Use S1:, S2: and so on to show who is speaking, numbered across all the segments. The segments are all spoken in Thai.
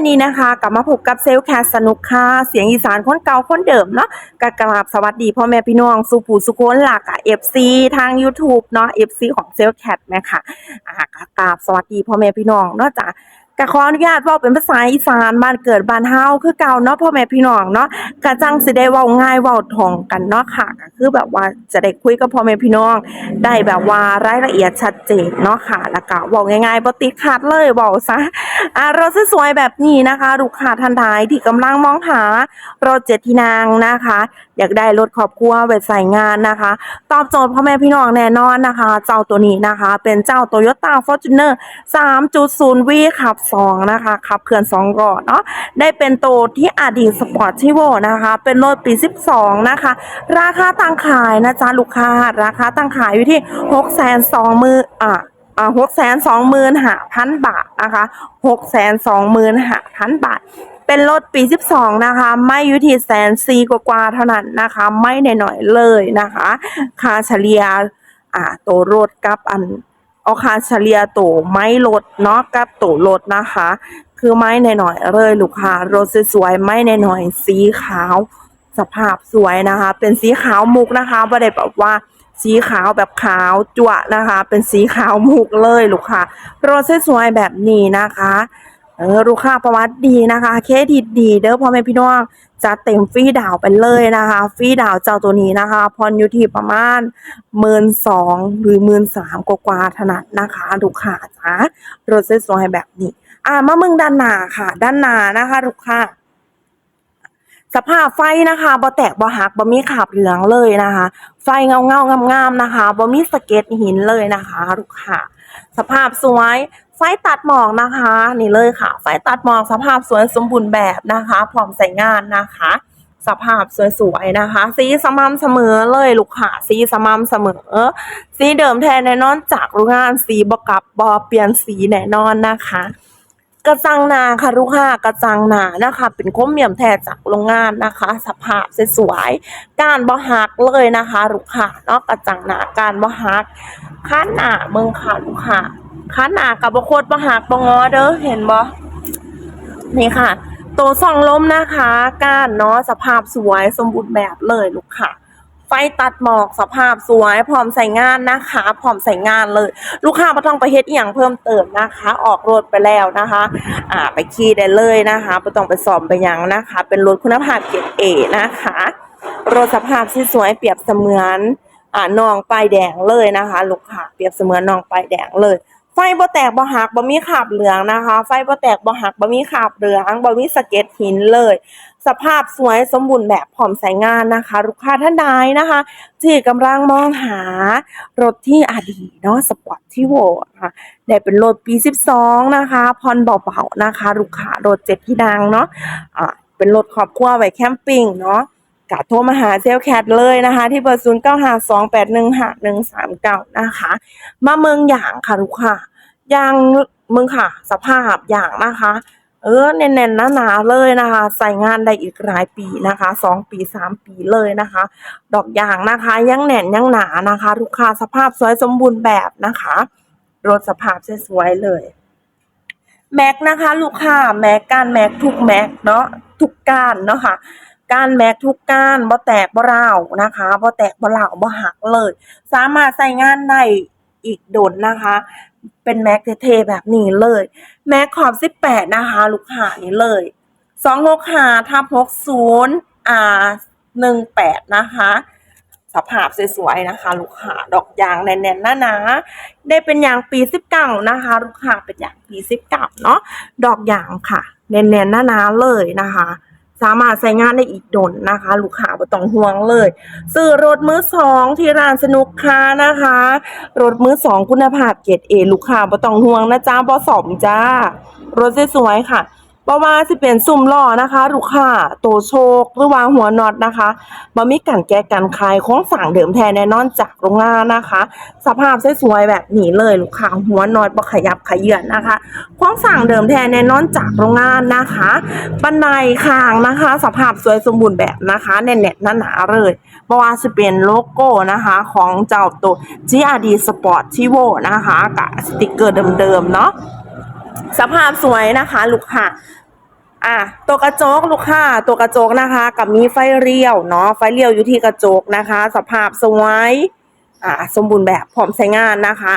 S1: วันนี้นะคะ กลับมาพบกับเซลแคสสนุกค่ะ เสียงอีสานคนเก่าคนเดิมเนาะกกราบสวัสดีพ่อแม่พี่น้องสุผูสุโคนหลักอะเอฟซีทาง YouTube เนาะเอฟซีของเซลแคสแม่ค่ะอ่ากราบสวัสดีพ่อแม่พี่น้องเนาะจ้ะ กขออนุญาตเว่าเป็นภาษาอีสานบ้านเกิดบ้านเฮาคือเก่าเนาะพ่อแม่พี่น้องเนาะกะจังสิได้เว้าง่ายเว้าท่องกันเนาะค่ะก็คือแบบว่าจะได้คุยกับพ่อแม่พี่น้อง ได้แบบว่ารายละเอียดชัดเจนเนาะค่ะ แล้วก็เว้าง่ายๆบ่ติดขัดเลยเว้าซะอ่ารถสวยๆแบบนี้นะคะลูกค้าท่านใดที่กำลังมองหารถเจ็ดที่นั่งนะคะ อยากได้รถครอบครัวไว้ใส่งานนะคะ ตอบโจทย์พ่อแม่พี่น้องแน่นอนนะคะ เจ้าตัวนี้นะคะ เป็นเจ้า Toyota Fortuner 3.0 V ขับ2นะคะขับเคลื่อน2ล้อเนาะได้เป็นโตที่อดีตสปอร์ตชิโวนะคะ เป็นรถปี 12 นะคะ ราคาตั้งขายนะจ๊ะลูกค้า ราคาตั้งขายอยู่ที่6 2 0 0 0 0อะอ่าหกแสนสองหมื่นห้าพันบาทนะคะหกแสนสองหมื่นห้าพันบาท เป็นรถปีสิบสองนะคะ ไม่อยู่ที่แสนซีกว่าเท่านั้นนะคะ ไม่หน่อยๆเลยนะคะ ค่าเฉลี่ยอ่าตัวรถกับอัน เอาค่าเฉลี่ยตัวไม้ลดเนาะกับตัวลดนะคะ คือไม้หน่อยๆเลยลูกค้ารถสวยๆไม้หน่อยๆสีขาวสภาพสวยนะคะ เป็นสีขาวมุกนะคะไม่ได้แบบว่าสีขาวแบบขาวจั่วนะคะ เป็นสีขาวมุกเลยลูกค้ารถสวยๆแบบนี้นะคะ เออลูกค้าประวัติดีนะคะเครดิตดีเด้อพ่อแม่พี่น้องจะเต็มฟรีดาวไปเลยนะคะ ฟรีดาวเจ้าตัวนี้นะคะพรอยู่ที่ประมาณหมื่นสองหรือหมื่นสามกว่าถนัดนะคะลูกค้าจ้ารถเสวยๆแบบนี้ อ่ามาเมึงด้านหน้าค่ะ ด้านหน้านะคะลูกค้าสภาพไฟนะคะบ่แตกบ่หักบ่มีขาบเหลืองเลยนะคะ ไฟเงาเงางามๆนะคะบ่มีสะเก็ดหินเลยนะคะ ลูกค้าสภาพสวย ไฟตัดหมอกนะคะ นี่เลยค่ะ ไฟตัดหมอกสภาพสวยสมบูรณ์แบบนะคะ พร้อมใส่งานนะคะ สภาพสวยๆนะคะ สีสม่ำเสมอเลยลูกค้าสีสม่ำเสมอ สีเดิมแท้แน่นอนจากโรงงานสีบกับบ่เปลี่ยนสีแน่นอนนะคะกระจังหนาค่ะลูกค้ากระจังหนานะคะ เป็นโครเมียมแท้จากโรงงานนะคะ สภาพสวยๆการบ่หักเลยนะคะลูกค้าเนาะกระจังหนาการบ่หักค้านหนาเมืองค่ะลูกค้า ค้านหนากับบโคตรบ่หักบ่งอเด้อเห็นบ่นี่ค่ะ ตัวส่องล้มนะคะ ก้านเนาะสภาพสวยสมบูรณ์แบบเลยลูกค้าไฟตัดหมอกสภาพสวยพร้อมใส่งานนะคะพร้อมใส่งานเลย ลูกค้าไม่ต้องไปเฮ็ดอย่างเพิ่มเติมนะคะ ออกรถไปแล้วนะคะ อ่าไปขี่ได้เลยนะคะไม่ต้องไปสอบไปยังนะคะ เป็นรถคุณภาพเกรดเอนะคะรถสภาพที่สวยเปรียบเสมือนอ่านองป้ายแดงเลยนะคะ ลูกค้าเปรียบเสมือนนองป้ายแดงเลย ฟบ่แตกบ่หักบ่มีขาบเหลืองนะคะ ไฟบ่แตกบ่หักบ่มีขาบเหลืองบ่มีสะเก็ดหินเลย สภาพสวยสมบูรณ์แบบพร้อมใช้งานนะคะ ลูกค้าท่านใดนะคะ ที่กำลังมองหารถที่อดีเนาะสปอร์ตที่โวนะคะได้เป็นรถปี 12 นะคะพรเบาๆนะคะ ลูกค้ารถเจ็ดที่ดังเนาะอ่าเป็นรถครอบครัวไว้แคมปิ้งเนาะกะโทรมาหาเซลแคทเลยนะคะ ที่เบอร์0 9 5 2 8 1 5 1 3 9นะคะ มาเมืองอย่างค่ะลูกค้า ย่างมืองค่ะ สภาพอย่างนะคะ เออแน่นๆหนาๆเลยนะคะ ใส่งานได้อีกหลายปีนะคะสองปีสามปีเลยนะคะ ดอกอย่างนะคะยังแน่นยังหนานะคะลูกค้าสภาพสวยสมบูรณ์แบบนะคะรถสภาพสวยๆเลยแม็กนะคะลูกค้าแม็กการแม็กทุกแม็กเนาะทุกกานเนาะค่ะการแม็กทุกก้านบ่แตกบ่ร้าวนะคะบ่แตกบ่ร้าวบ่หักเลย สามารถใส่งานได้อีกโดนนะคะ เป็นแม็กเทแบบนี้เลย แม็กขอบ 18 นะคะ ลูกค้านี่เลย265ทับ60อ่า18 นะคะสภาพสวยๆนะคะ ลูกค้าดอกยางแน่นๆหนาๆได้เป็นยางปี19นะคะ ลูกค้าเป็นยางปี19เนาะดอกยางค่ะ แน่นๆหนาๆเลยนะคะ สามารถใช้งานได้อีกดนนะคะ ลูกค้าไ่ต้องห่วงเลย ซื้อรถมือสองที่ร้านสนุกค้านะคะ รถมือสองคุณภาพเกรดเอลูกค้าบ่ต้องห่วงนะจ้าบ่สมจ้ารถสวยๆค่ะ บ่ว่าสิเป็นซุ่มล้อนะคะลูกค้าโตโชคหรือว่าหัวน็อตนะคะบ่มีกันแก้กันคายของสั่งเดิมแท้แน่นอนจากโรงงานนะคะ สภาพสวยๆแบบนี้เลยลูกค้าหัวน็อตบ่ขยับขยื่นนะคะของสั่งเดิมแท้แน่นอนจากโรงงานนะคะบันไดข้างนะคะ สภาพสวยสมบูรณ์แบบนะคะแน่นๆหนาๆเลยบ่ว่าจะเป็นโลโก้นะคะของเจ้าตัว GRD Sport t i v o นะคะกับสติกเกอร์เดิมๆเนาะสภาพสวยนะคะ ลูกค้า อะตัวกระจกลูกค้าตัวกระจกนะคะ กับมีไฟเลี้ยวเนาะไฟเลี้ยวอยู่ที่กระจกนะคะ สภาพสวยอ่าสมบูรณ์แบบพร้อมใช้งานนะคะ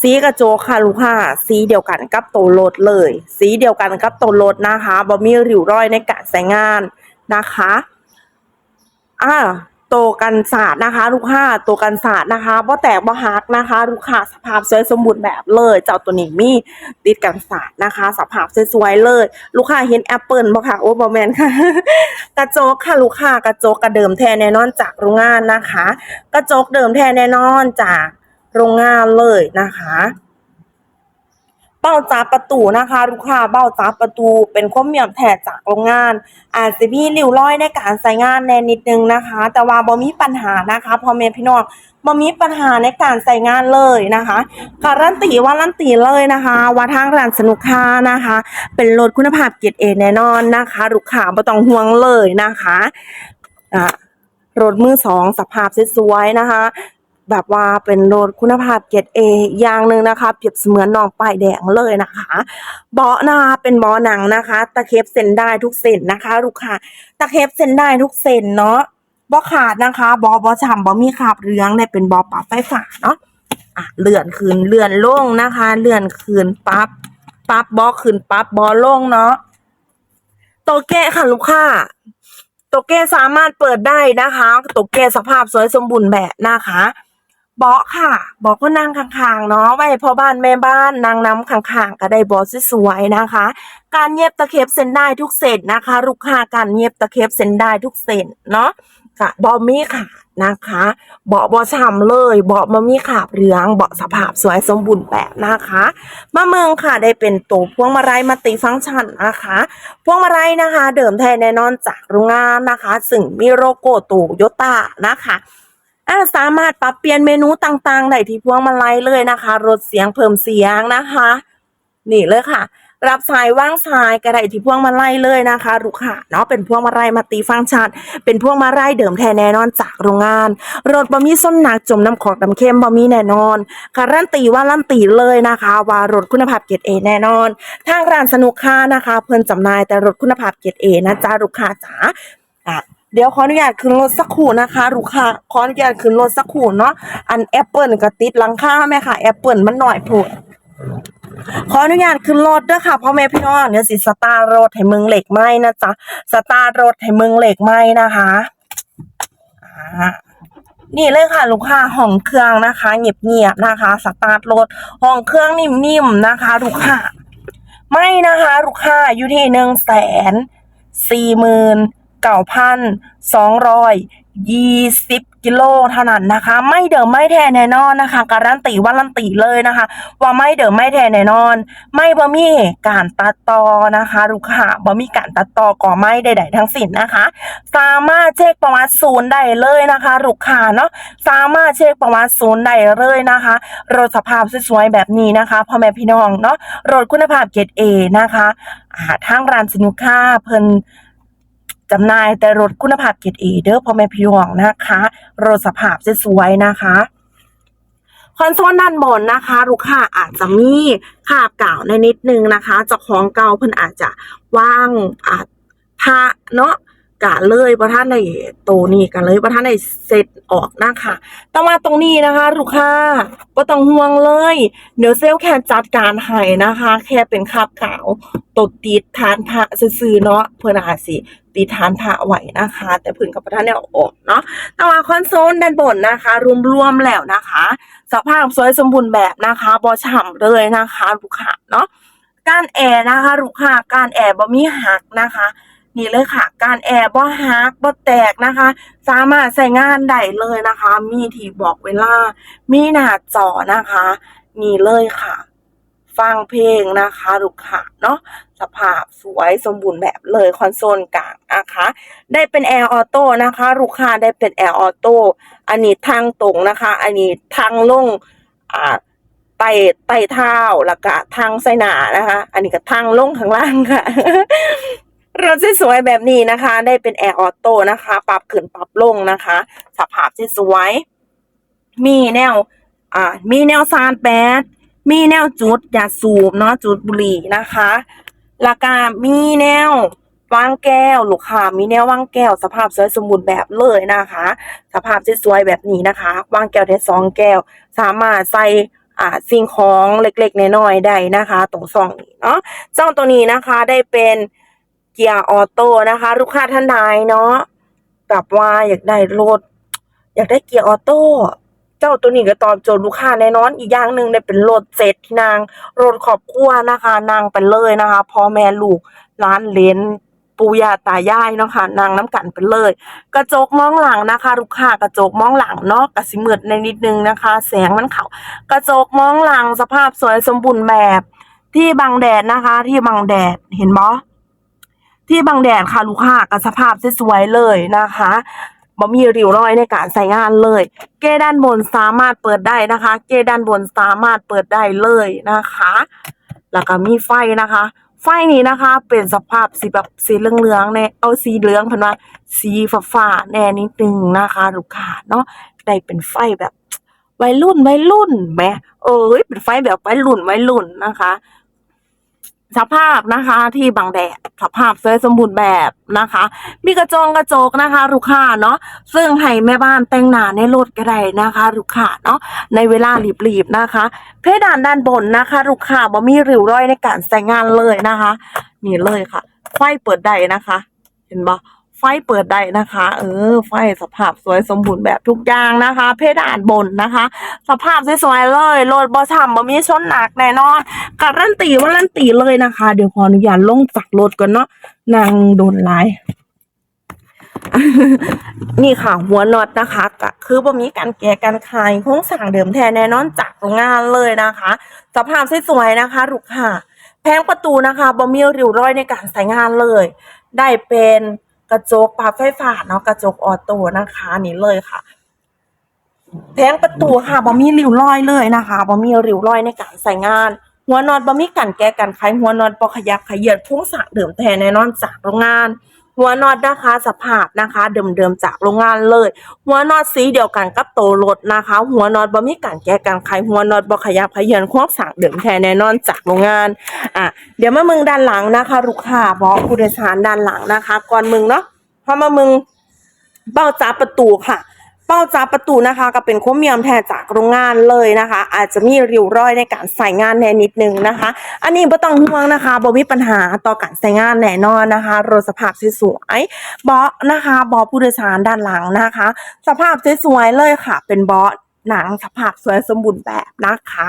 S1: สีกระจกค่ะลูกค้าสีเดียวกันกับตัวรถเลย สีเดียวกันกับตัวรถนะคะบ่มีริ้วรอยในการใช้งานนะคะอ่า ตัวกันศาสตร์นะคะลูกค้าตัวกันศาสตร์นะคะบ่แตกบ่หักนะคะลูกค้าสภาพสวยสมบูรณ์แบบเลยเจ้าตัวนี้มีติดกันศาสตร์นะคะ สภาพสวยๆเลย ลูกค้าเห็นแอปเปิลบ่ค่ะโอ้บ่แมนค่ะ กระจกค่ะลูกค้ากระจกกระเดิมแท้แน่นอนจากโรงงานนะคะ กระจกเดิมแท้แน่นอนจากโรงงานเลยนะคะ เบ้าจับประตูนะคะลูกค้าเบ้าจับประตูเป็นความเหมี่ยมแท้จากโรงงาน อาจจะมีริ้วรอยในการใช้งานแน่นิดนึงนะคะ แต่ว่าบ่มีปัญหานะคะพ่อแม่พี่น้องบ่มีปัญหาในการใช้งานเลยนะคะการันตีว่ารันตีเลยนะคะ ว่าทางร้านสนุกค่านะคะ เป็นรถคุณภาพเกรดเอแน่นอนนะคะลูกค้าบ่ต้องห่วงเลยนะคะอ่ารถมือสองสภาพสวยๆนะคะ แบบว่าเป็นรถคุณภาพเกรดเออย่างหนึ่งนะคะ เปรียบเสมือนนองป้ายแดงเลยนะคะ เบาะนะคะเป็นเบาะหนังนะคะ ตะเข็บเส้นได้ทุกเส้นนะคะ ลูกค้าตะเข็บเส้นได้ทุกเส้นเนาะบ่ขาดนะคะบอบอฉ่ำบอมีขาบเรืองเนี่ยเป็นบอปรับไฟฟ้าเนาะอะเลื่อนขึ้นเลื่อนลงนะคะ เลื่อนขึ้นปั๊บปั๊บบอขึ้นปั๊บบอลงเนาะโตเกะค่ะลูกค้าโตเกะสามารถเปิดได้นะคะโตเกะสภาพสวยสมบูรณ์แบบนะคะ เบาะค่ะเบาะก็นั่งข้างๆเนาะไว้พ่อบ้านแม่บ้านนางน้ำข้างๆ ก็ได้เบาะสวยๆนะคะ การเย็บตะเข็บเส้นได้ทุกเส้นนะคะ ลูกค้าการเย็บตะเข็บเส้นได้ทุกเส้นเนาะค่ะบอมีขาดนะคะเบาะบอช้ำเลยเบาะมามีขาบเหลืองเบาะสภาพสวยสมบูรณ์แบบนะคะมาเมืองค่ะได้เป็นตัวพวงมาลัยมัลติฟังก์ชันนะคะพวงมาลัยนะคะ เดิมแท้แน่นอนจากโรงงานนะคะ ซึ่งมีโลโก้โตโยต้านะคะ อ่าสามารถปรับเปลี่ยนเมนูต่างๆได้ที่พวงมาลัยเลยนะคะลดเสียงเพิ่มเสียงนะคะ นี่เลยค่ะ รับสายว่างสายกระไดที่พวงมาลัยเลยนะคะลูกค้าเนาะเป็นพวงมาลัยมาตีฟังชันเป็นพวงมาลัยเดิมแท้แน่นอนจากโรงงานรถบะมีส้นหนักจมน้ำขอกน้ำเค็มบะมีแน่นอนการันตีว่าลั่นตีเลยนะคะ ว่ารถคุณภาพเกรดเอแน่นอน ทางร้านสนุกค่านะคะ เพิ่นจำหน่ายแต่รถคุณภาพเกรดเอนะจ๊ะลูกค้าจ๋าอะ เดี๋ยวขออนุญาตขึ้นรถสักคู่นะคะลูกค้าขออนุญาตขึ้นรถสักคู่เนาะอันแอปเปิลก็ติดหลังคาแม่ค่ะแอปเปิลมันหน่อยโพูดขออนุญาตขึ้นรถด้วยค่ะพ่อแม่พี่น้องเดี๋ยวสิสตาร์รถให้เมืองเหล็กไหมนะจ๊ะสตาร์รถให้เมืองเหล็กไหมนะคะนี่เลยค่ะ ลูกค้าห้องเครื่องนะคะเงียบๆนะคะ สตาร์ทรถห้องเครื่องนิ่มๆนะคะ ลูกค้าไม่นะคะ ลูกค้าอยู่ที่หนึ่งแสนสี่หมื่น เก้าพันสองร้อยยี่สิบกิโลเท่านั้นนะคะ ไม่เดิมไม่แท้แน่นอนนะคะ การันตีว่ารันตีเลยนะคะ ว่าไม่เดิมไม่แท้แน่นอน ไม่บ่มีการตัดต่อนะคะลูกค้าบ่มีการตัดต่อก่อไม่ใดๆทั้งสิ้นนะคะ สามารถเช็คประวัติศูนย์ได้เลยนะคะลูกค้าเนาะสามารถเช็คประวัติศูนย์ได้เลยนะคะรถสภาพสวยๆแบบนี้นะคะพ่อแม่พี่น้องเนาะรถคุณภาพเกรดเอนะคะาทางร้านสินค่าเพิ่น จำหน่ายแต่รถคุณภาพเกรดเอเด้อพ่อแม่พี่น้องนะคะ รถสภาพสวยๆนะคะคอนโซลด้านบนนะคะ ลูกค้าอาจจะมีคาบเก่าในนิดนึงนะคะเจ้าของเก่าเพิ่นอาจจะว่างอาจพระเนาะ กะเลยประท่านในโตนี้กันเลยประท่านในเซตออกนะคะต่ว่าตรงนี้นะคะลูกค้าก็ต้องห่วงเลย เดี๋ยวเซลแค่จัดการให้นะคะ แค่เป็นคาบเก่าตดติดฐานพระซื่อเนาะเพื่อนอาสิติดฐานพระไหวนะคะ แต่เพื่อนกับประท่านเนี่ยออกเนาะต่ว่าคอนโซลด้านบนนะคะ รวมๆแล้วนะคะ สภาพสวยสมบูรณ์แบบนะคะบอฉ่ำเลยนะคะลูกค้าเนาะการแอร์นะคะลูกค้าการแอร์บ่มีหักนะคะ นี่เลยค่ะ การแอร์บ่หักบ่แตกนะคะ สามารถใช้งานได้เลยนะคะ มีที่บอกเวลา มีหน้าจอนะคะ นี่เลยค่ะ ฟังเพลงนะคะลูกค้าเนาะสภาพสวยสมบูรณ์แบบเลยคอนโซลกลางนะคะ ได้เป็นแอร์ออโต้นะคะ ลูกค้าได้เป็นแอร์ออโต้อันนี้ทางตรงนะคะ อันนี้ทางลงอ่าไต่ไต่เท้าแล้วก็ทางไสหนานะคะ อันนี้ก็ทางลงข้างล่างค่ะ รถสวยๆแบบนี้นะคะ ได้เป็นแอร์ออโต้นะคะ ปรับขึ้นปรับลงนะคะสภาพสวยๆมีแนว อ่า มีแนวซานแปดมีแนวจุดยาสูบเนาะจุดบุหรี่นะคะแล้วก็มีแนววางแก้วลูกค้ามีแนววางแก้ว สภาพสวยสมบูรณ์แบบเลยนะคะ สภาพสวยๆแบบนี้นะคะวางแก้วได้สองแก้ว สามารถใส่อ่าสิ่งของเล็กๆน้อยๆได้นะคะ ตรงซองนี้เนาะซองตัวนี้นะคะได้เป็น เกียร์ออโต้นะคะ ลูกค้าท่านใดเนาะกับว่าอยากได้รถ อยากได้เกียร์ออโต้เจ้าตัวนี้ก็ตอบโจทย์ลูกค้าแน่นอนอีกอย่างหนึ่งเนี่ยเป็นรถเจ็ดที่นางรถครอบครัวนะคะ นางไปเลยนะคะพ่อแม่ลูกร้านเลนปูยาตายายเนาะค่ะนางน้ำกันไปเลย กระจกมองหลังนะคะลูกค้ากระจกมองหลังเนาะกระสิมืดในนิดนึงนะคะ แสงมันเขากระจกมองหลังสภาพสวยสมบูรณ์แบบ ที่บังแดดนะคะ ที่บังแดดเห็นบ่ ที่บังแดดค่ะลูกค้ากับสภาพสวยๆเลยนะคะบ่มีริ้วรอยในการใส่งานเลย เกด้านบนสามารถเปิดได้นะคะ เกด้านบนสามารถเปิดได้เลยนะคะ แล้วก็มีไฟนะคะ ไฟนี้นะคะ เป็นสภาพสีแบบสีเหลืองๆในเอาสีเหลืองเพันว่าสีฟ้าๆแน่นิดนึงนะคะลูกค้าเนาะได้เป็นไฟแบบวัยรุ่นวัยรุ่นแหมเอ้ยเป็นไฟแบบวัยรุ่นวัยรุ่นนะคะ สภาพนะคะที่บังแดดสภาพสวยสมบูรณ์แบบนะคะ มีกระจงกระจกนะคะลูกค้าเนาะซึ่งให้แม่บ้านแต่งหน้าในรถก็ได้นะคะลูกค้าเนาะในเวลารีบๆนะคะ เพดานด้านบนนะคะลูกค้าบ่มีริ้วรอยในการใส่งานเลยนะคะนี่เลยค่ะ ไฟเปิดได้นะคะ เห็นปะ ไฟเปิดได้นะคะ เออ ไฟสภาพสวยสมบูรณ์แบบทุกอย่างนะคะ เพดานบนนะคะ สภาพสวยๆเลยรถบอช่ำบ่มีชนหนักแน่นอนการันตีว่ารันตีเลยนะคะ เดี๋ยวขออนุญาตลงจากรถก่อนเนาะนางโดนไล่นี่ค่ะ หัวน็อตนะคะก็คือบ่มีการแก้การคลายโครงสร้างเดิมแท้แน่นอนจากโรงงานเลยนะคะ สภาพสวยๆนะคะลูกค่ะแผงประตูนะคะบ่มีริ้วรอยในการใช้งานเลย ได้เป็น กระจกปรับไฟฟ้าเนาะกระจกออโต้นะคะนี่เลยค่ะแผงประตูค่ะบ่มีริ้วรอยเลยนะคะบ่มีริ้วรอยในการใส่งาน หัวนอนบ่มีกันแก้กันไขหัวนอนบ่ขยับขยื่นพุ่งสร้างเดิมแทนแน่นอนจากโรงงาน หัวน็อตนะคะสภาพนะคะเดิมๆจากโรงงานเลย หัวน็อตสีเดียวกันกับโตรถนะคะ หัวน็อตบ่มีการแก้กันไขหัวน็อตบ่ขยับขยันควงสร้างเดิมแท้แน่นอนจากโรงงานอะเดี๋ยวมามึงด้านหลังนะคะลูกค้าบอกผู้โดยสารด้านหลังนะคะ ก่อนมึงเนาะพอมามึงเป้าจ้าประตูค่ะ เป้าจ้าประตูนะคะก็เป็นโคมเมียมแทนจากโรงงานเลยนะคะ อาจจะมีริ้วรอยในการใส่งานแน่นิดนึงนะคะ อันนี้ไม่ต้องห่วงนะคะบ่มีปัญหาต่อการใส่งานแน่นอนนะคะรถสภาพสวยๆเบาะนะคะเบาะผู้โดยสารด้านหลังนะคะ สภาพสวยๆเลยค่ะ เป็นเบาะหนังสภาพสวยสมบูรณ์แบบนะคะ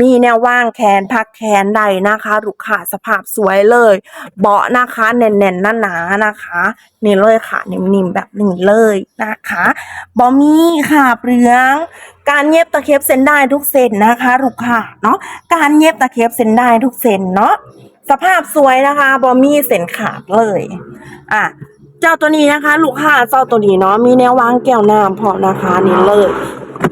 S1: มีแนวว่างแขนพักแขนใดนะคะลูกค้าสภาพสวยเลย เบาะนะคะแน่นๆหนาๆนะคะนี่เลยค่ะนิ่มๆแบบนี้เลยนะคะบอมีค่ะเปลืองการเย็บตะเข็บเส้นได้ทุกเส้นนะคะลูกค้าเนาะการเย็บตะเข็บเส้นได้ทุกเส้นเนาะสภาพสวยนะคะบอมีเส้นขาดเลยอะเจ้าตัวนี้นะคะ ลูกค้าเจ้าตัวนี้เนาะมีแนววางแก้วน้ำพอนะคะนี่เลย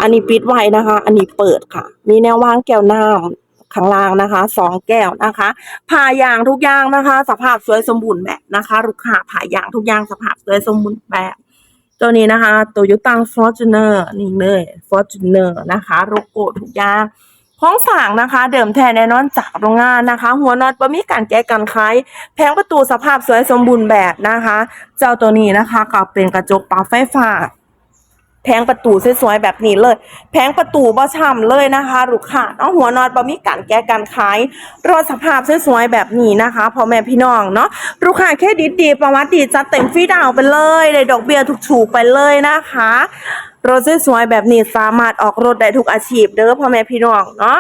S1: อันนี้ปิดไว้นะคะ อันนี้เปิดค่ะ มีแนววางแก้วน้ำข้างล่างนะคะสองแก้วนะคะผ่ายางทุกอย่างนะคะ สภาพสวยสมบูรณ์แบบนะคะลูกค้าผ่ายางทุกอย่างสภาพสวยสมบูรณ์แบบตัวนี้นะคะ Toyota Fortuner นี่เลย Fortuner นะคะโลโก้ทุกอย่างของสั่งนะคะ เดิมแท้แน่นอนจากโรงงานนะคะ หัวน็อตบ่มีการแก้กันไขแผงประตูสภาพสวยสมบูรณ์แบบนะคะ เจ้าตัวนี้นะคะก็เป็นกระจกปรับไฟฟ้า แพงประตูสวยๆแบบนี้เลย แพงประตูบ่ช่ำเลยนะคะลูกค้าเนาะหัวนอนบ่มีการแก้การขายรอสภาพสวยๆแบบนี้นะคะพ่อแม่พี่น้องเนาะลูกค้าแค่ดีดีประวัติดีจัดเต็มฟรีดาวไปเลยได้ดอกเบี้ยถูกๆไปเลยนะคะรถสวยๆแบบนี้สามารถออกรถได้ทุกอาชีพเด้อพ่อแม่พี่น้องเนาะ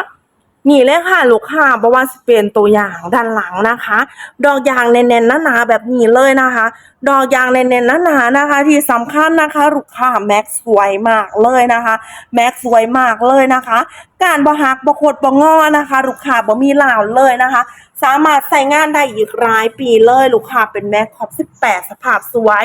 S1: นี่เลยค่ะลูกค้าบอกว่าสิเป็นตัวอย่างด้านหลังนะคะ ดอกยางแน่นๆหนาๆแบบนี้เลยนะคะ ดอกยางแน่นๆหนาๆนะคะ ที่สำคัญนะคะลูกค้าแม็กสวยมากเลยนะคะ แม็กสวยมากเลยนะคะ การบ่หักบ่โคดบ่งอนะคะลูกค้าบ่มีลาวเลยนะคะ สามารถใส่งานได้อีกรายปีเลยลูกค้าเป็นแม็กขอบ18 สภาพสวย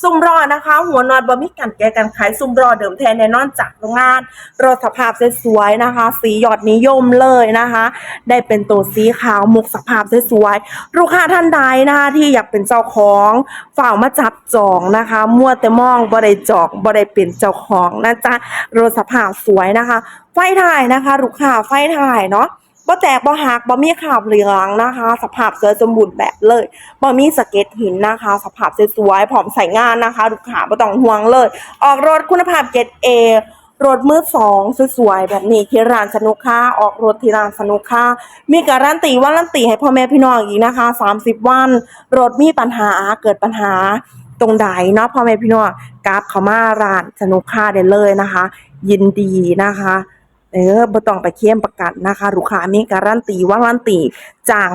S1: ซุ่มรอนะคะ หัวนอนบ่มีการแกกันขายซุ่มรอเดิมแทนแน่นอนจากโรงงานรถสภาพสวยนะคะ สียอดนิยมเลยนะคะ ได้เป็นตัวสีขาวมุกสภาพสวยลูกค้าท่านใดนะคะที่อยากเป็นเจ้าของฝ่ามาจับจองนะคะมั่วแต่มองบ่ได้จองบ่ได้เป็นเจ้าของนะจ๊ะรถสภาพสวยนะคะ ไฟถ่ายนะคะลูกค้าไฟถ่ายเนาะ บบ่แตกบ่หักบ่มีคราบเหลืองนะคะ สภาพสวยสมบูรณ์แบบเลยบ่มีสะเก็ดหินนะคะ สภาพสวยๆพร้อมใส่งานนะคะลูกค้าบ่ต้องห่วงเลย ออกรถคุณภาพเกรด A รถมือสองสวยๆแบบนี้ที่ร้านสนุกค่าออกรถที่ร้านสนุกค่ามีการันตีว่ารันตีให้พ่อแม่พี่น้องอีกนะคะ 30 วัน รถมีปัญหาเกิดปัญหาตรงใดเนาะพ่อแม่พี่น้องกราบเขามาร้านสนุกค่าได้เลยนะคะ ยินดีนะคะ เออบต้องไปเข้มประกันนะคะ ลูกค้ามีการันตีว่ารันตีจาก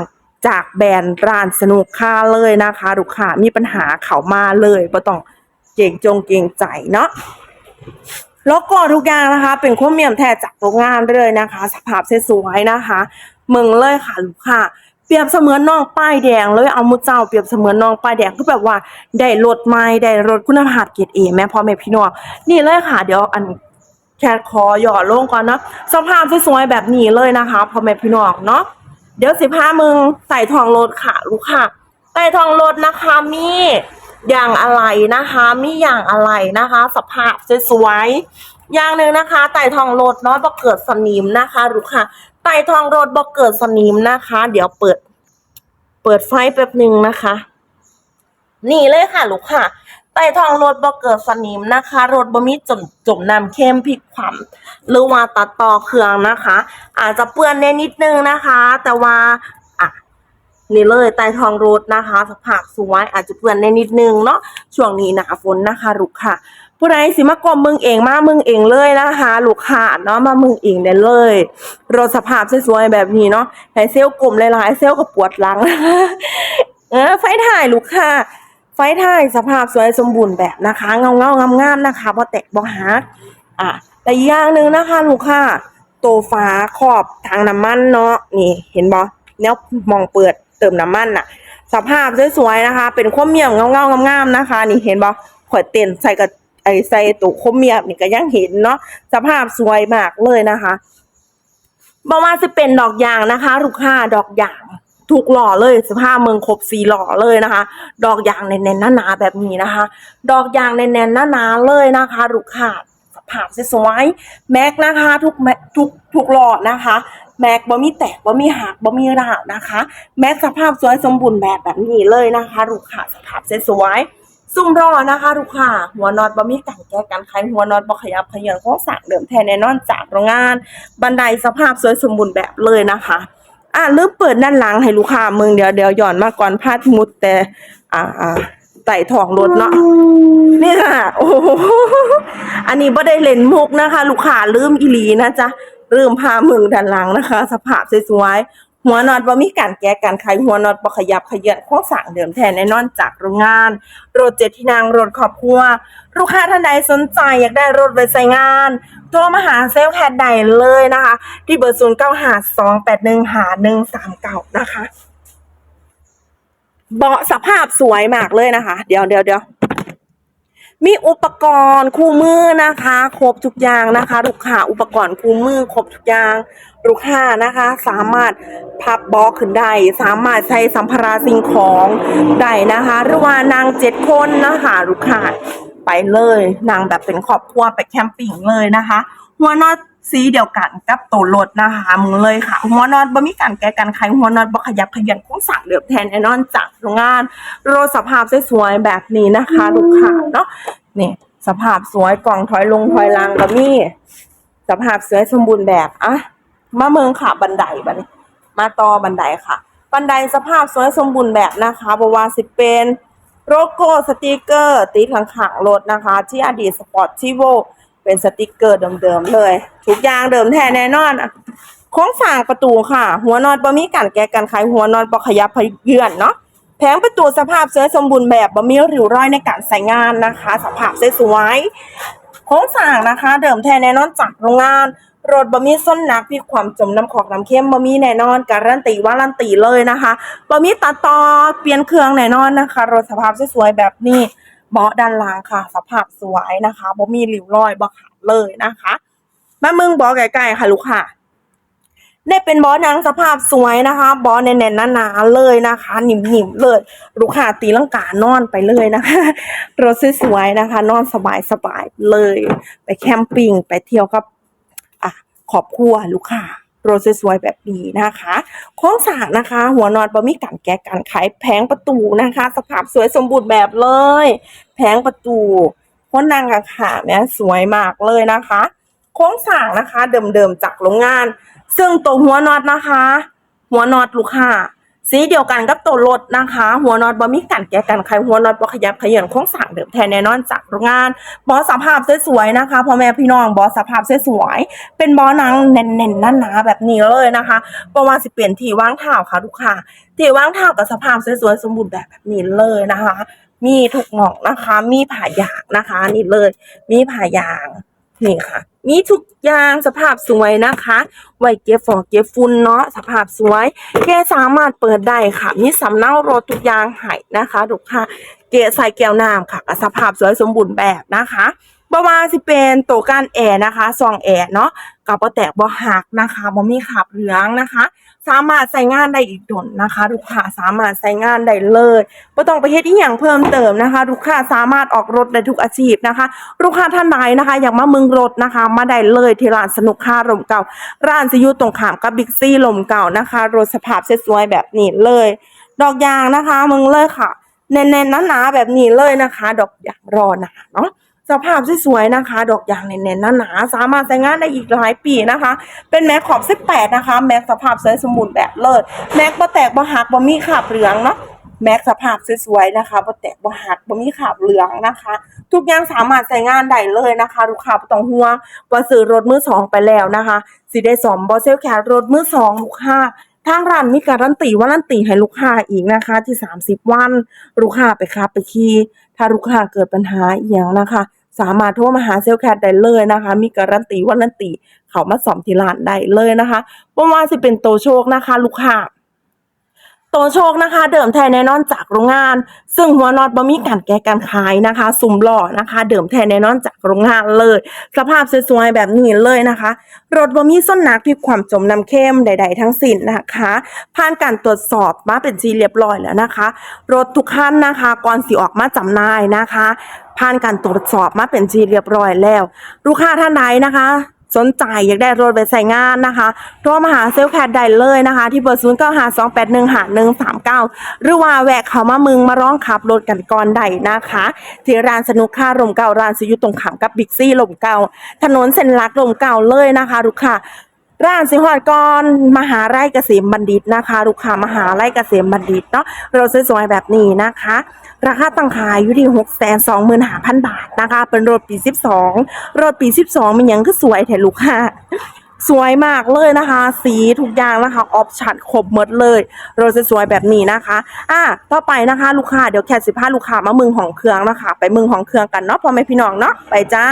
S1: จากแบรนด์ร้านสนุกค่าเลยนะคะ ลูกค้ามีปัญหาเขามาเลยบ่ต้องเก่งจงเก่งใจเนาะแล้วก็ทุกอย่างนะคะ เป็นข้อเมียมแท้จากโรงงานเลยนะคะ สภาพสวยๆนะคะเมืองเลยค่ะลูกค้าเปรียบเสมือนน้องป้ายแดงเลยเอามุเจ้าเปรียบเสมือนน้องป้ายแดงคือแบบว่าได้รถใหม่ได้รถคุณภาพเกียรติเอแม่พ่อแม่พี่น้องนี่เลยค่ะเดี๋ยวอัน แค่คอหย่อลงก่อนเนาะสภาพสวยๆแบบนี้เลยนะคะพ่อแม่พี่น้องเนาะเดี๋ยวสิพามึงใส่ทองรถค่ะลูกค้าใส่ทองรถนะคะมีอย่างอะไรนะคะมีอย่างอะไรนะคะ สภาพสวยๆอย่างหนึ่งนะคะไต่ทองรถเนาะบ่เกิดสนิมนะคะลูกค่ะไต่ทองรถบ่เกิดสนิมนะคะ เดี๋ยวเปิด เปิดไฟแป๊บหนึ่งนะคะ นี่เลยค่ะลูกค่ะ ไต่ทองรถบ่เกิดสนิมนะคะรถบ่มีจมจมน้ำเข้มพลิกคว่ำหรือว่าตัดต่อเครื่องนะคะ อาจจะเปื้อนได้นิดนึงนะคะ แต่ว่าอะนี่เลยใต้ท้องรถนะคะสภาพสวยอาจจะเปื้อนได้นิดนึงเนาะช่วงนี้หนาฝนนะคะลูกค่ะ ผู้ใดสิมากรมมึงเองมามึงเองเลยนะคะ ลูกค้าเนาะมามึงเองได้เลยรถสภาพสวยๆแบบนี้เนาะให้เซลล์กลมหลายๆเซลล์ก็ปวดหลังเออไฟถ่ายลูกค้า ไฟถ่ายสภาพสวยสมบูรณ์แบบนะคะ เงาเงางามงามๆนะคะบ่แตกบ่หักอะแต่อีกอย่างหนึ่งนะคะลูกค้าตัวฟ้าขอบทางน้ำมันเนาะนี่เห็นบ่แนวมองเปิดเติมน้ำมันน่ะ สภาพสวยๆนะคะ เป็นข้อเมียมเงาเงางามงามๆนะคะ นี่เห็นบ่ข่อยเต้นใส่กับไอใส่ตัวข้อเมียมนี่ก็ยังเห็นเนาะสภาพสวยมากเลยนะคะบอกว่าจะเป็นดอกยางนะคะ ลูกค้าดอกยาง ถูกหล่อเลยสภาเมืองครบสีหล่อเลยนะคะ ดอกยางแน่นๆหนาๆแบบนี้นะคะ ดอกยางแน่นๆหนาๆเลยนะคะลูกค้าสภาพสวยๆแม็กนะคะทุกแม็กทุกทุกหล่อนะคะ แม็กบ่มีแตกบ่มีหักบ่มีราวนะคะ แม็กสภาพสวยสมบูรณ์แบบแบบนี้เลยนะคะลูกค้าสภาพสวยซุ่มรอนะคะลูกค้าหัวนอตบ่มีกันแก้กันไขหัวนอตบ่ขยับขยือนโครงสร้างเดิมแท้แน่นอนจากโรงงาน บันไดสภาพสวยสมบูรณ์แบบเลยนะคะ อะลืมเปิดด้านหลังให้ลูกค้ามึงเดี๋ยวเดี๋ยวหย่อนมาก่อนพาดมุดแต่ อ่าอ่าไต่ทองรถเนาะนี่ค่ะโอ้โหอันนี้บ่ได้เล่นมุกนะคะ ลูกค้าลืมอีหลีนะจ๊ะลืมพามึงด้านหลังนะคะ สภาพสวยๆ หัวน็อตบ่มีการแก้การไขหัวน็อตบ่ขยับขยื่นโครงสร้างเดิมแท้แน่นอนจากโรงงานรถเจ็ดที่นั่งรถครอบครัว ลูกค้าท่านใดสนใจอยากได้รถไว้ใช้งานโทรมาหาเซลล์แคดใดเลยนะคะ ที่เบอร์ศูนย์เก้าหาสองแปดหนึ่งหาหนึ่งสามเก้านะคะเบาะสภาพสวยมากเลยนะคะ เดี๋ยวเดี๋ยวเดี๋ยว มีอุปกรณ์คู่มือนะคะ ครบทุกอย่างนะคะ ลูกค้าอุปกรณ์คู่มือครบทุกอย่าง ลูกค้านะคะ สามารถพับบล็อกขึ้นได้สามารถใช้สัมภาระสิ่งของได้นะคะหรือว่านางเจ็ดคนนะคะ ลูกค้าไปเลยนางแบบเป็นครอบครัวไปแคมปิ้งเลยนะคะ หัวนอน สีเดียวกันกับตัวรถนะคะมึงเลยค่ะ หัวน็อตบ่มีการแก้กันไขหัวน็อตบ่ขยับขยันโค้งสั่งเดือบแทนแน่นอนจากโรงงานรถสภาพสวยๆแบบนี้นะคะลูกค้าเนาะนี่สภาพสวยกล่องถอยลงถอยหลังก็มีสภาพสวยสมบูรณ์แบบอะมาเมืองค่ะบันไดบัดนี้มาต่อบันไดค่ะ บันไดสภาพสวยสมบูรณ์แบบนะคะบว่าสิเป็นโลโก้สติกเกอร์ติดข้างๆรถนะคะ ที่อดีตสปอร์ตชิโว เป็นสติกเกอร์เดิมๆเลย ทุกอย่างเดิมแท้แน่นอนอะโค้งสั่งประตูค่ะ หัวนอนบ่มีการแก้กันไขหัวนอนบ่ขยับขยื่นเนาะแผงประตูสภาพสวยสมบูรณ์แบบบ่มีริ้วรอยในการใส่งานนะคะ สภาพสวยๆโค้งสร้างนะคะ เดิมแท้แน่นอนจากโรงงานรถบะมีส้นหนักมีความจมน้ำขอกน้ำเข้มบะมีแน่นอนการันตีว่ารันตีเลยนะคะบะมีตัดต่อเปลี่ยนเครื่องแน่นอนนะคะรถสภาพสวยๆแบบนี้ เบาะด้านหลังค่ะ สภาพสวยนะคะบะมีริ้วรอยบ่ขาดเลยนะคะมามึงบาะไกลๆค่ะลูกค่ะได้เป็นบอสนางสภาพสวยนะคะ บอสแน่นๆหนาๆเลยนะคะ หนิ่มๆเลย ลูกค้าตีลังกานอนไปเลยนะคะรถสวยๆนะคะ นอนสบายๆเลย ไปแคมปิ้งไปเที่ยวกับอะครอบครัวลูกค้า รถสวยๆแบบนี้นะคะโค้งสร้างนะคะ หัวนอนบะมีการแก้การขายแผงประตูนะคะ สภาพสวยสมบูรณ์แบบเลย แผงประตูคนนางอะค่ะเนี่ยสวยมากเลยนะคะ โค้งสร้างนะคะ เดิมๆจากโรงงาน ซึ่งตัวหัวนอตนะคะ หัวนอตลูกค้า สีเดียวกันกับตัวรถนะคะ หัวนอตบ่มีการแก้กันใครหัวนอตบ่ขยับขยื่นโค้งสร้างเดิมแท้แน่นอนจากโรงงานบอสภาพสวยๆนะคะพ่อแม่พี่น้องบอสภาพสวยๆเป็นบอนังแน่นๆหนาแบบนี้เลยนะคะเพระว่าสิเปลี่ยนที่ว่างเท้าค่ะลูกค้าที่ว่างเท้ากับสภาพสวยๆสมบูรณ์แบบแบบนี้เลยนะคะ มีทุกหนองนะคะ มีผ่ายางนะคะนี่เลย มีผ่ายาง นี่ค่ะ มีทุกอย่างสภาพสวยนะคะ ไว้เก็บฝอกเก็บฝุ่นเนาะสภาพสวย แกสามารถเปิดได้ค่ะ มีสำเนารถทุกอย่างให้นะคะทุกค่ะ เกะใส่แก้วน้ำค่ะสภาพสวยสมบูรณ์แบบนะคะบ่ว่าสิเป็นตัวการแอร์นะคะซองแอร์เนาะ กับบ่แตกบ่หักนะคะบ่มีขาบเหลืองนะคะ สามารถใช้งานได้อีกดนนะคะลูกค้าสามารถใช้งานได้เลยบ่ต้องไปเฮ็ดอีหยังเพิ่มเติมนะคะลูกค้าสามารถออกรถได้ทุกอาชีพนะคะ ลูกค้าท่านใดนะคะ อยากมาเมืองรถนะคะ มาได้เลยที่ร้านสนุกค่าลมเก่า ร้านสิอยู่ตรงข้ามกับบิ๊กซี่ลมเก่านะคะรถสภาพสวยๆแบบนี้เลย ดอกยางนะคะมึงเลยค่ะแน่นๆหนาๆแบบนี้เลยนะคะ ดอกยางรอหนาเนาะ สภาพสวยๆนะคะ ดอกยางแน่นๆหนาๆสามารถใช้งานได้อีกหลายปีนะคะ เป็นแม็กขอบ 18 นะคะ แม็กสภาพสวยสมบูรณ์แบบเลยแม็กบ่แตกบ่หักบ่มีขาบเหลืองเนาะแม็กสภาพสวยๆนะคะบ่แตกบ่หักบ่มีขาบเหลืองนะคะ ทุกอย่างสามารถใช้งานได้เลยนะคะลูกค้าบ่ต้องห่วงว่าซื้อรถมือสองไปแล้วนะคะสิได้สอมบ่เซลแครถมือสองลูกค้าทางร้านมีการันตีว่ารันตีให้ลูกค้าอีกนะคะ ที่ 30 วัน ลูกค้าไปขับไปขี่ถ้าลูกค้าเกิดปัญหาอีหยังนะคะ สามารถโทรมาหาเซลแคทได้เลยนะคะ มีการันตีว่ารันตีเขามาสอมที่ร้านได้เลยนะคะเพราะว่าสิเป็นโตโชคนะคะ ลูกค้า โตโชคนะคะ เดิมแท้แน่นอนจากโรงงาน ซึ่งหัวน็อตบ่มีการแก้การขายนะคะ สุ่มหล่อนะคะ เดิมแท้แน่นอนจากโรงงานเลย สภาพสวยๆแบบนี้เลยนะคะ รถบ่มีส้นหนักพลิกความจมน้ำเข้มใด ๆ ทั้งสิ้นนะคะ ผ่านการตรวจสอบมาเป็นทีเรียบร้อยแล้วนะคะ รถทุกคันนะคะก่อนสิออกมาจำหน่ายนะคะ ผ่านการตรวจสอบมาเป็นทีเรียบร้อยแล้ว ลูกค้าท่านใดนะคะ สนใจอยากได้รถไปใส่งานนะคะโทรมาหาเซลลแคดได้เลยนะคะ ที่เบอร์0 9 5 2 8 1 5 1 3 9หรือว่าแวะเขามามึงมาร้องขับรถกันก่อนได้นะคะที่ร้านสนุกค่าลมเก่าร้านซิยุตรงขามกับบิ๊กซี่ลมเก่าถนนเส้นลักลมเก่าเลยนะคะลูกค้า ร้านสิฮอดก่อนมหาไร่เกษมบัณฑิตนะคะลูกค้ามหาไร่เกษมบัณฑิตเนาะเราสวยๆแบบนี้นะคะ ราคาตั้งขายอยู่ที่6 2 5 0 0 0บาทนะคะ เป็นรถปี12รถปี12มันยังคือสวยแท้ลูกค้าสวยมากเลยนะคะ สีทุกอย่างนะคะออปชั่นครบหมดเลยรถสวยแบบนี้นะคะอะต่อไปนะคะ ลูกค้าเดี๋ยวแคทสิพาลูกค้ามาเมืองของเครื่องนะคะ ไปเมืองของเครื่องกันเนาะพ่อแม่พี่น้องเนาะไปจ้า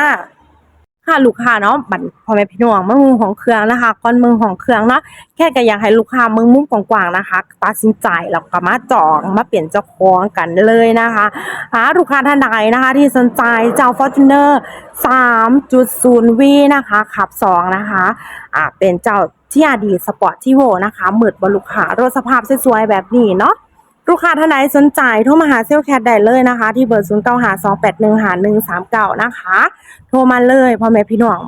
S1: ค่ะลูกค้าเนาะบัดพ่อแม่พี่น้องมามุมของเครื่องนะคะก่อนมือของเครื่องเนาะแค่ก็อยากให้ลูกค้ามึงมุมกว้างๆนะคะตัดสินใจแล้วก็มาจองมาเปลี่ยนเจ้าของกันเลยนะคะหาลูกค้าท่านใดนะคะ ที่สนใจเจ้า Fortuner 3.0V นะคะขับ 2 นะคะอ่าเป็นเจ้าที่อาดีสปอร์ตที่โวนะคะหมืดบลูกค้ารถสภาพสวยๆแบบนี้เนาะ ลูกค้าท่านใดสนใจโทรมาหาเซลแคทได้เลยนะคะ ที่เบอร์ 0 9 5 2 8 1 5 1 3 9 นะคะ โทรมาเลยพ่อแม่พี่น้อง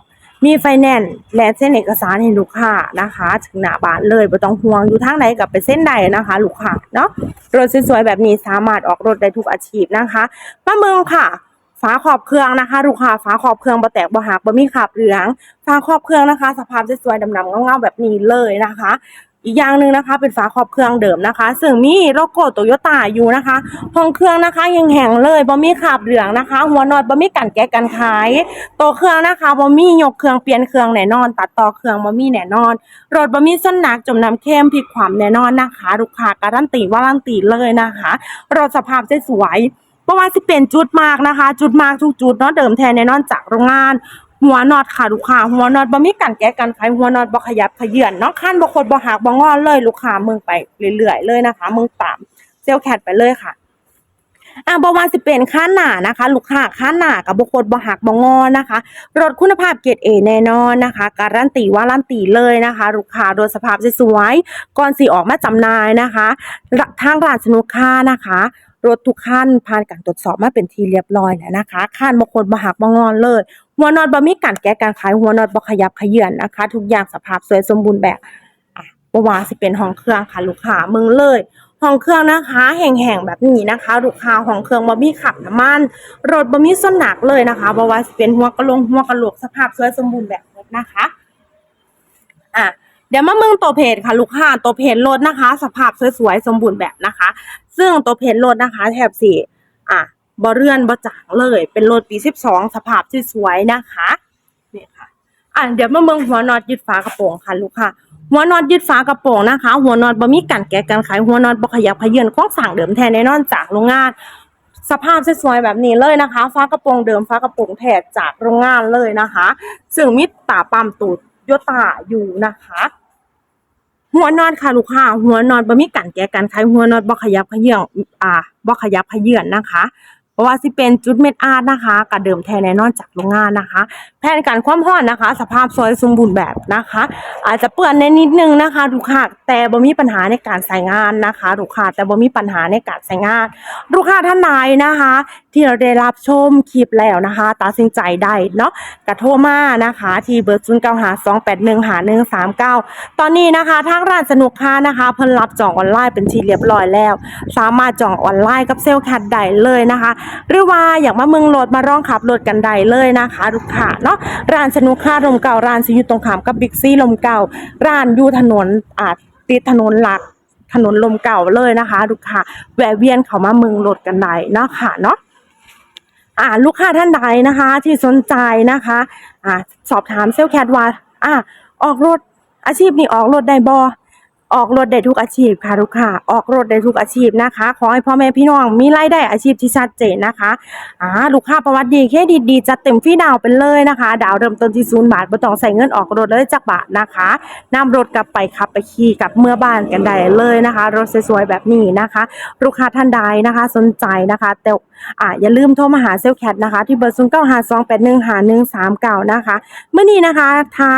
S1: มีไฟแนนซ์และเส้นเอกสารให้ลูกค้านะคะถึงหน้าบ้านเลยบ่ต้องห่วงอยู่ทางไหนกับไปเส้นใดนะคะ ลูกค้าเนาะรถสวยๆแบบนี้สามารถออกรถได้ทุกอาชีพนะคะมาเมืองค่ะฝาขอบเครื่องนะคะลูกค้าฝาขอบเครื่องบ่แตกบ่หักบ่มีขาบเหลืองฝาขอบเครื่องนะคะ สภาพสวยๆดำๆเงาๆแบบนี้เลยนะคะ อีกอย่างหนึ่งนะคะ เป็นฝาครอบเครื่องเดิมนะคะ ซึ่งมีโลโก้โตโยต้าอยู่นะคะห้องเครื่องนะคะยังแห้งเลยบ่มีขาบเหลืองนะคะ หัวนอตบ่มีกันแกะกันขายตัวเครื่องนะคะบ่มียกเครื่องเปลี่ยนเครื่องแน่นอน ตัดต่อเครื่องบ่มีแน่นอนรถบ่มีส้นหนักจมน้ำเข้มพลิกความแน่นอนนะคะลูกค้าการันตีว่ารันตีเลยนะคะรถสภาพสวยเพราะว่าสิเป็นจุดมากนะคะ จุดมากทุกจุดเนาะเดิมแท้แน่นอนจากโรงงาน หัวน็อตค่ะลูกค้าหัวน็อตบ่มีกันแก้กันไขหัวน็อตบ่ขยับขยื่นเนาะคันบ่คดบ่หักบ่งอเลยลูกค้ามึงไปเรื่อยๆเลยนะคะมึงตามเซลแคทไปเลยค่ะอะบ่ว่าสิเป็นค่าหนานะคะ ลูกค้าค่าหนากับบ่คดบ่หักบงอนะคะรถคุณภาพเกรด A แน่นอนนะคะ การันตีว่ารันตีเลยนะคะ ลูกค้าโดยสภาพสวยก่อนสิออกมาจำหน่ายนะคะทางร้านสนุกค่านะคะรถทุกคันผ่านการตรวจสอบมาเป็นทีเรียบร้อยแล้วนะคะคันบางคนบ่หักบ่งอนเลย หัวนอนบ่มีการแก้การขายหัวนอนบ่ขยับเขยือนนะคะ ทุกอย่างสภาพสวยสมบูรณ์แบบอะบ่ว่าสิเป็นห้องเครื่องค่ะลูกค้ามึงเลยห้องเครื่องนะคะแห่งๆแบบนี้นะคะลูกค้าห้องเครื่องบ่มีขับน้ำมันรถบ่มีส้นหนักเลยนะคะบ่ว่าสิเป็นหัวกะโหลงหัวกะโหลกสภาพสวยสมบูรณ์แบบหมดนะคะอะเดี๋ยวมาเมืองตัวเพจค่ะลูกค้าตัวเพจรถนะคะ สภาพสวยๆสมบูรณ์แบบนะคะ ซึ่งตัวเพจรถนะคะ แถบสี่อะ บ่เรือนบ่จางเลย เป็นรถปี12สองสภาพสวยๆนะคะนี่ค่ะอะเดี๋ยวมาเมืองหัวน็อตยึดฝากระโปรงค่ะลูกค้าหัวน็อตยึดฝากระโปรงนะคะ หัวน็อตบ่มีการแกะกันขายหัวน็อตบ่ขยับขยื่นของสั่งเดิมแท้แน่นอนจากโรงงาน สภาพสวยๆแบบนี้เลยนะคะฟ้ากระโปรงเดิมฟ้ากระโปรงแท้จากโรงงานเลยนะคะ ซึ่งมีตาปั๊มตูดโยตาอยู่นะคะหัวนอนค่ะลูกค้าหัวนอนบ่มีการแก้กันขายหัวนอนบ่ขยับขยื่นอ่าบ่ขยับขยื่นนะคะ เพราะว่าสิเป็นจุดเม็ดอาร์ตนะคะกับเดิมแท้แน่นอนจากโรงงานนะคะ แผนการความร้อนนะคะ สภาพซอยสมบูรณ์แบบนะคะ อาจจะเปื้อนในนิดนึงนะคะลูกค้าแต่บ่มีปัญหาในการใช้งานนะคะลูกค้าแต่บ่มีปัญหาในการใช้งาน ลูกค้าท่านใดนะคะ ที่เราได้รับชมคลิปแล้วนะคะตัดสินใจได้เนาะกระโทรมานะคะ ที่เบอร์0 9 5 2 8 1 5 1 3 9ตอนนี้นะคะทางร้านสนุกค้านะคะเพิ่นรับจองออนไลน์เป็นที่เรียบร้อยแล้ว สามารถจองออนไลน์กับเซลล์แคทได้เลยนะคะหรือว่าอยากมาเมืองรถมาร้องขับรถกันได้เลยนะคะลูกค้าเนาะร้านสนุกค้าลมเก่าร้านสิอยู่ตรงขามกับบิ๊กซีลมเก่า ร้านอยู่ถนนอาจติดถนนหลักถนนลมเก่าเลยนะคะลูกค้าแวะเวียนเข้ามาเมืองรถกันได้เนาะค่ะเนาะอ่าลูกค้าท่านใดนะคะ ที่สนใจนะคะอ่าสอบถามเซลล์แคทว่าอ่าออกรถอาชีพนี้ออกรถได้บอ ออกรถได้ทุกอาชีพค่ะลูกค้าออกรถได้ทุกอาชีพนะคะ ขอให้พ่อแม่พี่น้องมีรายได้อาชีพที่ชัดเจนนะคะอ่าลูกค้าประวัติดีเครดิตดีจัดเต็มฟรีดาวน์ไปเลยนะคะ ดาวเริ่มต้นที่ศูนย์บาทบ่ต้องใส่เงินออกรถเลยจักบาทนะคะนำรถกลับไปขับไปขี่กลับเมื่อบ้านกันได้เลยนะคะ รถสวยๆแบบนี้นะคะ ลูกค้าท่านใดนะคะ สนใจนะคะแต่อ่าอย่าลืมโทรมาหาเซลแคทนะคะ ที่เบอร์0 9 5 2 8 1 5 1 3 9นะคะเมื่อนี้นะคะทา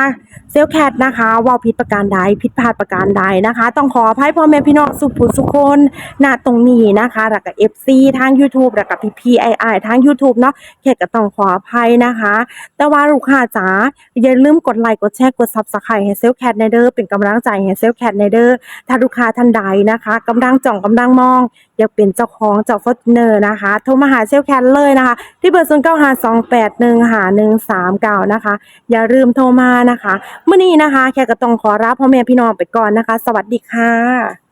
S1: เซลแคทนะคะว่าผิดประการใดผิดพลาดประการใดนะคะ ต้องขออภัยพ่อแม่พี่น้องสุขุสุขคนณตรงนี้นะคะแล้วก็ FC ทาง YouTube แล้วก็ PPII ทาง YouTube เนาะแค่ก็ต้องขออภัยนะคะ แต่ว่าลูกค้าจ๋าอย่าลืมกดไลค์กดแชร์กด Subscribe ให้เซลแคทในเด้อเป็นกำลังใจให้เซลแคทในเด้อถ้าลูกค้าท่านใดนะคะกำลังจ่องกำลังมอง อยากเป็นเจ้าของเจ้าฟอร์เนอร์นะคะโทรมาหาเซลแคทเลยนะคะ ที่เบอร์0 9 5 2 8 1 5 1 3 9นะคะ อย่าลืมโทรมานะคะเมื่อนี้นะคะ แค่ก็ต้องขอรับพ่อแม่พี่น้องไปก่อนนะคะ สวัสดีค่ะ